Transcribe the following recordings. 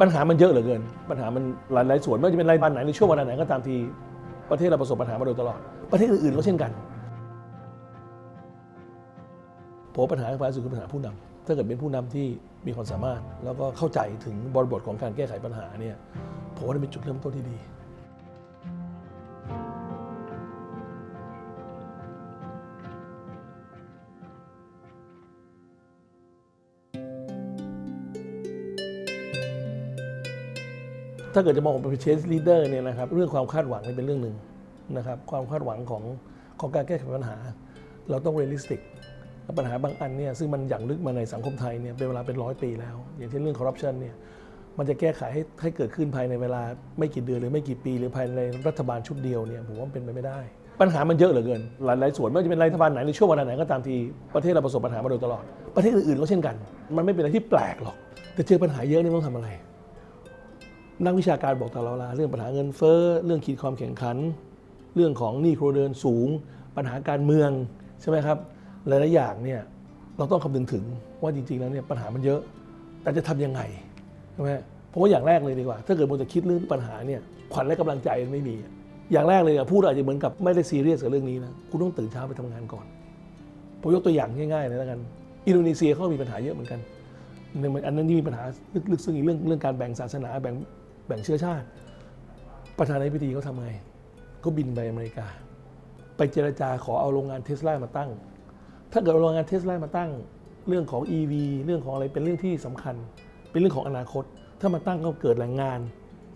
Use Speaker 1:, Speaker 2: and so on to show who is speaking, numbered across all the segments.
Speaker 1: ปัญหามันเยอะเหลือเกิน ปัญหามันหลายหลายส่วนไม่ว่าจะเป็นรายวันไหนในช่วงเวลาไหนก็ตามทีประเทศเราประสบปัญหามาโดยตลอด ประเทศอื่นๆก็เช่นกันผมว่ปัญหาสำคัญที่สุดคือปัญหาผู้นำถ้าเกิดเป็นผู้นำที่มีความสามารถ แล้วก็เข้าใจถึงบริบทของการแก้ไขปัญหาเนี่ยผมว่าเป็นจุดเริ่มต้นที่ดี ถ้าเกิดจะมองเป็นเชสลีดเดอร์เนี่ยนะครับเรื่องความคาดหวังนี่เป็นเรื่องหนึ่งนะครับความคาดหวังของของการแก้ไขปัญหา เราต้องเรียลลิสติกปัญหาบางอันเนี่ยซึ่งมันอย่างลึกมาในสังคมไทยเนี่ยเป็นเวลาเป็นร้อยปีแล้ว อย่างเช่นเรื่องคอร์รัปชันเนี่ยมันจะแก้ไขให้ให้เกิดขึ้นภายในเวลาไม่กี่เดือนหรือไม่กี่ปี หรือภายในรัฐบาลชุดเดียวเนี่ยผมว่าเป็นไปไม่ได้ ปัญหามันเยอะเหลือเกิน หลายหลายส่วนไม่ว่าจะเป็นรัฐบาลไหนในช่วงเวลาไหนก็ตามทีประเทศเราประสบปัญหามาโดยตลอด ประเทศอื่นๆก็เช่นกัน มันไม่เป็นอะไรที่แปลกหรอกแต่เจอปัญหาเยอะนี่ต้องทำอะไร นักวิชาการบอกตลอดเวลาเรื่องปัญหาเงินเฟ้อเรื่องขีดความแข่งขัน เรื่องของหนี้ครัวเรือนสูง ปัญหาการเมืองใช่ไหมครับหลายๆอย่างเนี่ยเราต้องคำนึงถึงว่าจริงๆแล้วเนี่ยปัญหามันเยอะ แต่จะทำยังไงใช่ไหมผมว่าอย่างแรกเลยดีกว่า ถ้าเกิดมันจะคิดเรื่องปัญหาเนี่ยขวัญและกำลังใจไม่มี อย่างแรกเลยอะพูดอาจจะเหมือนกับไม่ได้ซีเรียสกับเรื่องนี้นะคุณต้องตื่นเช้าไปทำงานก่อนผมยกตัวอย่างง่ายๆเลยแล้วกัน อินโดนีเซียเขามีปัญหาเยอะเหมือนกันหนึ่งอันนั้นที่มีปัญหาลึกๆซึ่งอีกเรื่องเรื่องการแบ่งศาสนาแบ่ง แบ่งเชื้อชาติ ประธานาธิบดีเขาทำไงเขาบินไปอเมริกา ไปเจรจาขอเอาโรงงานเทสลามาตั้ง ถ้าเกิดโรงงานเทสลามาตั้ง เรื่องของ EV เรื่องของอะไรเป็นเรื่องที่สำคัญ เป็นเรื่องของอนาคต ถ้ามาตั้งก็เกิดแรงงาน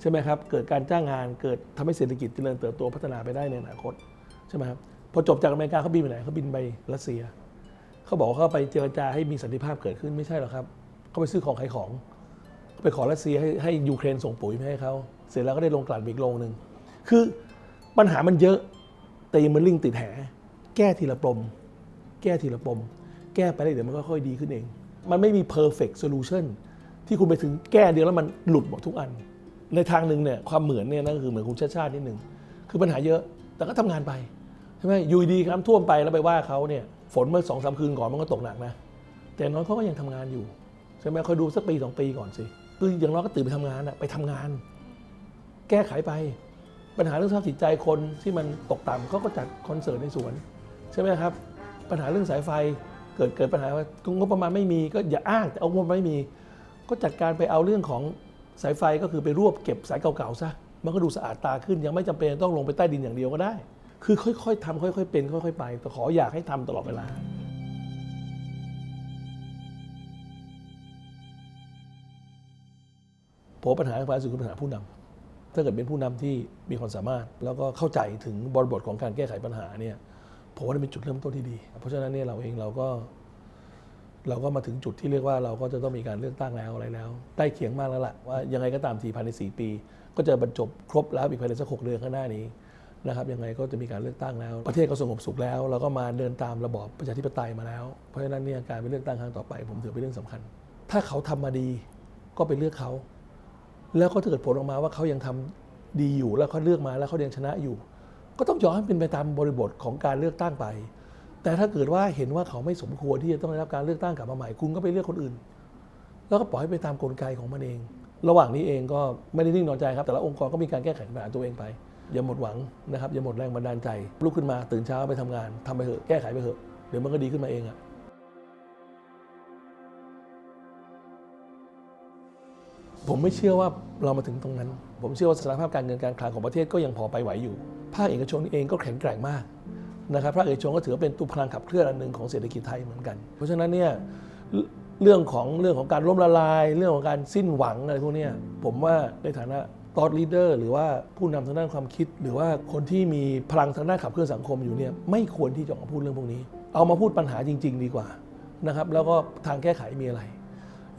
Speaker 1: ใช่ไหมครับ เกิดการจ้างงานเกิดทำให้เศรษฐกิจเจริญเติบโตพัฒนาไปได้ในอนาคตใช่ไหมครับพอจบจากอเมริกาเขาบินไปไหนเขาบินไปรัสเซียเขาบอกว่าเขาไปเจรจาให้มีสันติภาพเกิดขึ้นไม่ใช่หรอกครับเขาไปซื้อของขายของ ไปขอรัสเซียให้ให้ยูเครนส่งปุ๋ยมาให้เขาเสร็จแล้วก็ได้ลงกลั่นอีกโรงหนึ่งคือปัญหามันเยอะแต่ยังมันลิงติดแหแก้ทีละปม แก้ทีละปม แก้ไปเดี๋ยวมันก็ค่อยดีขึ้นเอง มันไม่มี perfect solution ที่คุณไปถึงแก้เดียวแล้วมันหลุดหมดทุกอัน ในทางหนึ่งเนี่ยความเหมือนเนี่ยนั่นก็คือเหมือนคุณชาติชาตินิดหนึ่งคือปัญหาเยอะแต่ก็ทำงานไปใช่ไหมยูดีๆน้ำท่วมไปแล้วไปว่าเขาเนี่ยฝนเมื่อสองสามคืนก่อนมันก็ตกหนักนะแต่น้อยเขาก็ยังทำงานอยู่ใช่ไหมคอยดูสักปีสองปีก่อนสิ คืออย่างน้อยก็ตื่นไปทำงานอะไปทำงาน แก้ไขไป ปัญหาเรื่องสภาพจิตใจคนที่มันตกต่ำเขาก็จัดคอนเสิร์ตในสวน ใช่ไหมครับ ปัญหาเรื่องสายไฟเกิดเกิดปัญหาว่างบประมาณไม่มีก็อย่าอ้างแต่เอางบไม่มี ก็จัดการไปเอาเรื่องของสายไฟก็คือไปรวบเก็บสายเก่าๆซะมันก็ดูสะอาดตาขึ้นยังไม่จำเป็นต้องลงไปใต้ดินอย่างเดียวก็ได้ คือค่อยๆทำค่อย ๆ เป็น ค่อย ๆ ไปแต่ขออยากให้ทำตลอดเวลา ผมว่ปัญหาที่สุดคือปัญหาผู้นำถ้าเกิดเป็นผู้นำที่มีความสามารถ แล้วก็เข้าใจถึงบริบทของการแก้ไขปัญหาเนี่ยผมว่าเป็นจุดเริ่มต้นที่ดี เพราะฉะนั้นเนี่ยเราเองเราก็ เราก็มาถึงจุดที่เรียกว่าเราก็จะต้องมีการเลือกตั้งแล้วอะไรแล้วใกล้เคียงมากแล้วล่ะว่ายังไงก็ตามทีภายใน 4 ปี ก็จะบรรจบครบแล้วอีกภายในสักหกเดือนข้างหน้านี้นะครับยังไงก็จะมีการเลือกตั้งแล้ว ประเทศก็สงบสุขแล้ว เราก็มาเดินตามระบอบประชาธิปไตยมาแล้ว เพราะฉะนั้นเนี่ยการไปเลือกตั้งครั้งต่อไป ผมถือเป็นเรื่องสำคัญ ถ้าเขาทำมาดีก็ไปเลือกเขา แล้วก็ถ้าเกิดผลออกมาว่าเขายังทำดีอยู่แล้วเขาเลือกมาแล้วเขายังชนะอยู่ ก็ต้องยอมให้เป็นไปตามบริบทของการเลือกตั้งไป แต่ถ้าเกิดว่าเห็นว่าเขาไม่สมควรที่จะต้องได้รับการเลือกตั้งกลับมาใหม่คุณก็ไปเลือกคนอื่น แล้วก็ปล่อยให้ไปตามกลไกของมันเอง ระหว่างนี้เองก็ไม่ได้นิ่งนอนใจครับแต่ละองค์กรก็มีการแก้ไขปัญหาตัวเองไปอย่าหมดหวังนะครับอย่าหมดแรงบันดาลใจลุกขึ้นมาตื่นเช้าไปทำงานทำไปเถอะแก้ไขไปเถอะเดี๋ยวมันก็ดีขึ้นมาเองอะ ผมไม่เชื่อว่าเรามาถึงตรงนั้น ผมเชื่อว่าสถานภาพการเงินการคลังของประเทศก็ยังพอไปไหวอยู่ ภาคเอกชนเองก็แข็งแกร่งมากนะครับภาคเอกชนก็ถือว่าเป็นตัวพลังขับเคลื่อนอันหนึ่งของเศรษฐกิจไทยเหมือนกัน เพราะฉะนั้นเนี่ยเรื่องของเรื่องของการล้มละลาย เรื่องของการสิ้นหวังอะไรพวกนี้ผมว่าในฐานะตอ t ลีดเดอร์หรือว่าผู้นำทางด้านความคิด หรือว่าคนที่มีพลังทางด้านขับเคลื่อนสังคมอยู่เนี่ยไม่ควรที่จะออกมาพูดเรื่องพวกนี้ เอามาพูดปัญหาจริง ๆ ดีกว่านะครับแล้วก็ทางแก้ไขมีอะไร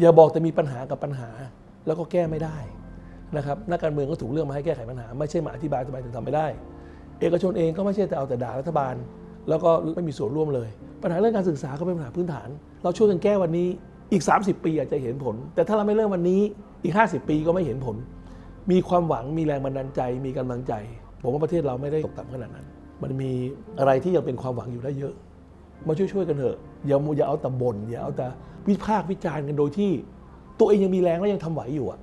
Speaker 1: อย่าบอกแต่มีปัญหากับปัญหา แล้วก็แก้ไม่ได้นะครับนักการเมืองก็ถูกเลือกมาให้แก้ไขปัญหา ไม่ใช่มาอธิบายทำไมถึงทำไม่ได้ เอกชนเองก็ไม่ใช่แต่เอาแต่ด่ารัฐบาล แล้วก็ไม่มีส่วนร่วมเลย ปัญหาเรื่องการศึกษาก็เป็นปัญหาพื้นฐาน เราช่วยกันแก้วันนี้อีก 30 ปีอาจจะเห็นผล แต่ถ้าเราไม่เริ่มวันนี้อีก 50 ปีก็ไม่เห็นผล มีความหวังมีแรงบันดาลใจ มีกำลังใจ ผมว่าประเทศเราไม่ได้ตกต่ำขนาดนั้น มันมีอะไรที่ยังเป็นความหวังอยู่ได้เยอะ มาช่วยๆกันเถอะอย่าอย่าเอาแต่บ่นอย่าเอาแต่วิพากษ์วิจารณ์กันโดยที่ ตัวเองยังมีแรงและยังทำไหวอยู่อะ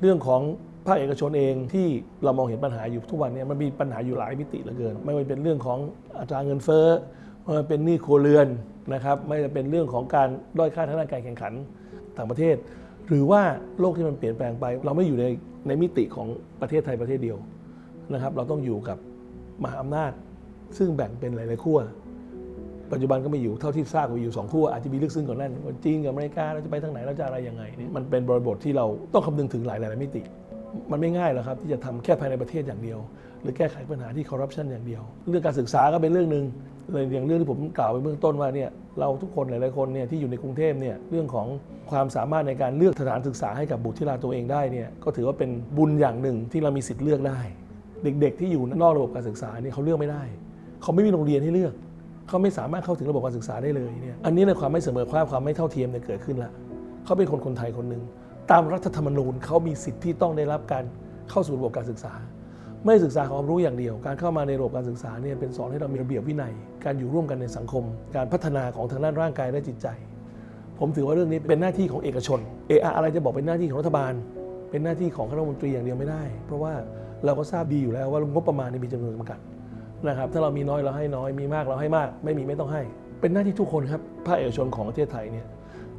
Speaker 1: เรื่องของภาคเอกชนเองที่เรามองเห็นปัญหาอยู่ทุกวันเนี้มันมีปัญหาอยู่หลายมิติเหลือเกิน ไม่ว่าเป็นเรื่องของอัตราเงินเฟ้อไม่ว่าเป็นหนี้ครัวเรือนนะครับ ไม่ว่าเป็นเรื่องของการด้อยค่าทางด้านการแข่งขันต่างประเทศ หรือว่าโลกที่มันเปลี่ยนแปลงไป เราไม่อยู่ในในมิติของประเทศไทยประเทศเดียวนะครับ เราต้องอยู่กับมหาอำนาจ ซึ่งแบ่งเป็นหลาย ๆขั้ว ปัจจุบันก็มีอยู่เท่าที่ทราบมีอยู่สองขั้วอาจจะมีลึกซึ้งกว่านั้นว่าจีนกับอเมริกาเราจะไปทางไหนเราจะอะไรยังไงนี่มันเป็นบริบทที่เราต้องคำนึงถึงหลายหลายมิติ มันไม่ง่ายหรอกครับที่จะทำแค่ภายในประเทศอย่างเดียว หรือแก้ไขปัญหาที่คอร์รัปชันอย่างเดียว เรื่องการศึกษาก็เป็นเรื่องหนึ่งเลยอย่างเรื่องที่ผมกล่าวไปเบื้องต้นว่าเนี่ยเราทุกคนหลายๆคนเนี่ยที่อยู่ในกรุงเทพเนี่ยเรื่องของความสามารถในการเลือกสถานศึกษาให้กับบุตรธิดาตัวเองได้เนี่ยก็ถือว่าเป็นบุญอย่างหนึ่งที่เรามีสิทธิ์เลือกได้ เด็กๆ ที่อยู่นอกระบบการศึกษาเนี่ยเขาเลือกไม่ได้ เขาไม่มีโรงเรียนให้เลือก เขาไม่สามารถเข้าถึงระบบการศึกษาได้เลยเนี่ยอันนี้ในความไม่เสมอภาคความไม่เท่าเทียมเนี่ยเกิดขึ้นละเขาเป็นคนคนไทยคนหนึ่งตามรัฐธรรมนูญเขามีสิทธิ์ที่ต้องได้รับการเข้าสู่ระบบการศึกษา ไม่ศึกษาความรู้อย่างเดียว การเข้ามาในระบบการศึกษาเนี่ยเป็นสอนให้เรามีระเบียบวินัย การอยู่ร่วมกันในสังคม การพัฒนาของทางด้านร่างกายและจิตใจ ผมถือว่าเรื่องนี้เป็นหน้าที่ของเอกชนเออะอะไรจะบอกเป็นหน้าที่ของรัฐบาล เป็นหน้าที่ของคณะรัฐมนตรีอย่างเดียวไม่ได้ เพราะว่าเราก็ทราบดีอยู่แล้วว่างบประมาณนี่มีจำนวนจำกัด นะครับถ้าเรามีน้อยเราให้น้อยมีมากเราให้มาก ไม่มีไม่ต้องให้ เป็นหน้าที่ทุกคนครับภาคเอกชนของประเทศไทยเนี่ย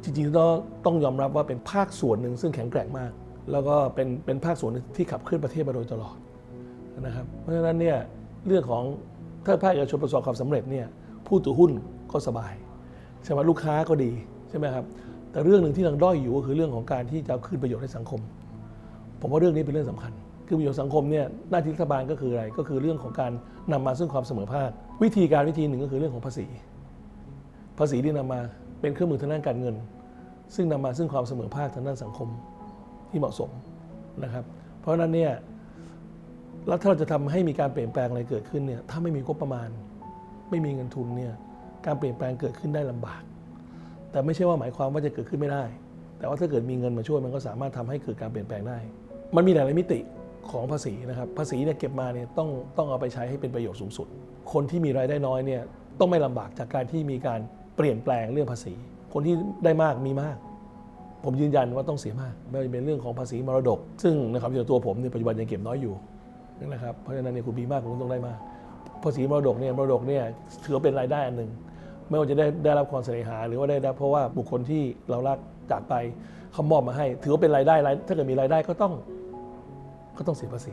Speaker 1: จริงๆต้องต้องยอมรับว่าเป็นภาคส่วนหนึ่งซึ่งแข็งแกร่งมาก แล้วก็เป็นเป็นภาคส่วนที่ขับเคลื่อนประเทศมาโดยตลอดนะครับเพราะฉะนั้นเนี่ยเรื่องของถ้าภาคเอกชนประสบความสำเร็จเนี่ยผู้ถือหุ้นก็สบายใช่ไหมลูกค้าก็ดีใช่ไหมครับแต่เรื่องหนึ่งที่ยังด้อยอยู่ก็คือเรื่องของการที่จะเอาคืนประโยชน์ให้สังคม ผมว่าเรื่องนี้เป็นเรื่องสำคัญ คือประโยชน์สังคมเนี่ยหน้าที่รัฐบาลก็คืออะไรก็คือเรื่องของการนำมาซึ่งความเสมอภาค วิธีการวิธีหนึ่งก็คือเรื่องของภาษี ภาษีที่นำมาเป็นเครื่องมือทางด้านการเงิน ซึ่งนำมาซึ่งความเสมอภาคทางด้านสังคมที่เหมาะสมนะครับ เพราะฉะนั้นเนี่ยแล้วถ้าเราจะทำให้มีการเปลี่ยนแปลงอะไรเกิดขึ้นเนี่ยถ้าไม่มีงบประมาณ ไม่มีเงินทุนเนี่ยการเปลี่ยนแปลงเกิดขึ้นได้ลำบาก แต่ไม่ใช่ว่าหมายความว่าจะเกิดขึ้นไม่ได้ แต่ว่าถ้าเกิดมีเงินมาช่วยมันก็สามารถทำให้เกิดการเปลี่ยนแปลงได้ มันมีหลายมิติ ของภาษีนะครับ ภาษีเนี่ยเก็บมาเนี่ยต้องต้องเอาไปใช้ให้เป็นประโยชน์สูงสุด คนที่มีรายได้น้อยเนี่ยต้องไม่ลำบากจากการที่มีการเปลี่ยนแปลงเรื่องภาษี คนที่ได้มากมีมาก ผมยืนยันว่าต้องเสียมาก ไม่ว่าจะเป็นเรื่องของภาษีมรดก ซึ่งนะครับอย่างตัวผมเนี่ยปัจจุบันยังเก็บน้อยอยู่นะครับ เพราะฉะนั้นเนี่ยคุณมีมากคุณต้องได้มาก ภาษีมรดกเนี่ยมรดกเนี่ยถือว่าเป็นรายได้อันหนึ่งไม่ว่าจะได้ได้รับความเสน่หายหรือว่าได้รับเพราะว่าบุคคลที่เรารักจากไปเขามอบมาให้ ถือว่าเป็นรายได้รายถ้าเกิดมีรายได้ก็ต้อง ก็ต้องเสียภาษี